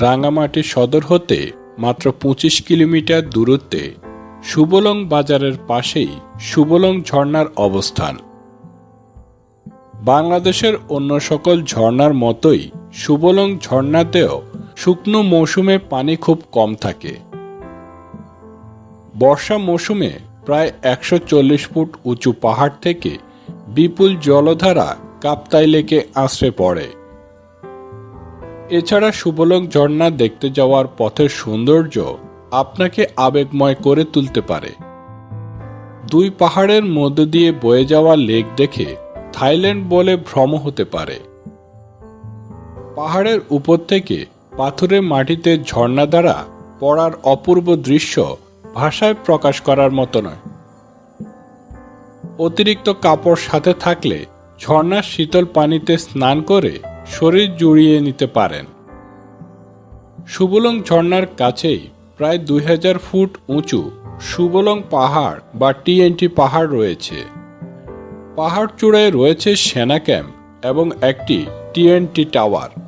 রাঙামাটি সদর হতে মাত্র পঁচিশ কিলোমিটার দূরত্বে সুবলং বাজারের পাশেই সুবলং ঝর্ণার অবস্থান। বাংলাদেশের অন্য সকল ঝর্ণার মতোই সুবলং ঝর্ণাতেও শুকনো মৌসুমে পানি খুব কম থাকে। বর্ষা মৌসুমে প্রায় একশো চল্লিশ ফুট উঁচু পাহাড় থেকে বিপুল জলধারা কাপ্তাই লেকে আশ্রে পড়ে। এছাড়া সুবলং ঝর্ণা দেখতে যাওয়ার পথের সৌন্দর্য আপনাকে আবেগময় করে তুলতে পারে। দুই পাহাড়ের মধ্য দিয়ে বয়ে যাওয়া লেক দেখে থাইল্যান্ড বলে ভ্রম হতে পারে। পাহাড়ের উপর থেকে পাথুরে মাটিতে ঝর্ণা দ্বারা পড়ার অপূর্ব দৃশ্য ভাষায় প্রকাশ করার মতো নয়। অতিরিক্ত কাপড় সাথে থাকলে ঝর্ণার শীতল পানিতে স্নান করে শরীর জুড়িয়ে নিতে পারেন। সুবলং ঝর্ণার কাছেই প্রায় দুই হাজার ফুট উঁচু সুবলং পাহাড় বা টিএনটি পাহাড় রয়েছে। পাহাড় চূড়ায় রয়েছে সেনা ক্যাম্প এবং একটি টিএনটি টাওয়ার।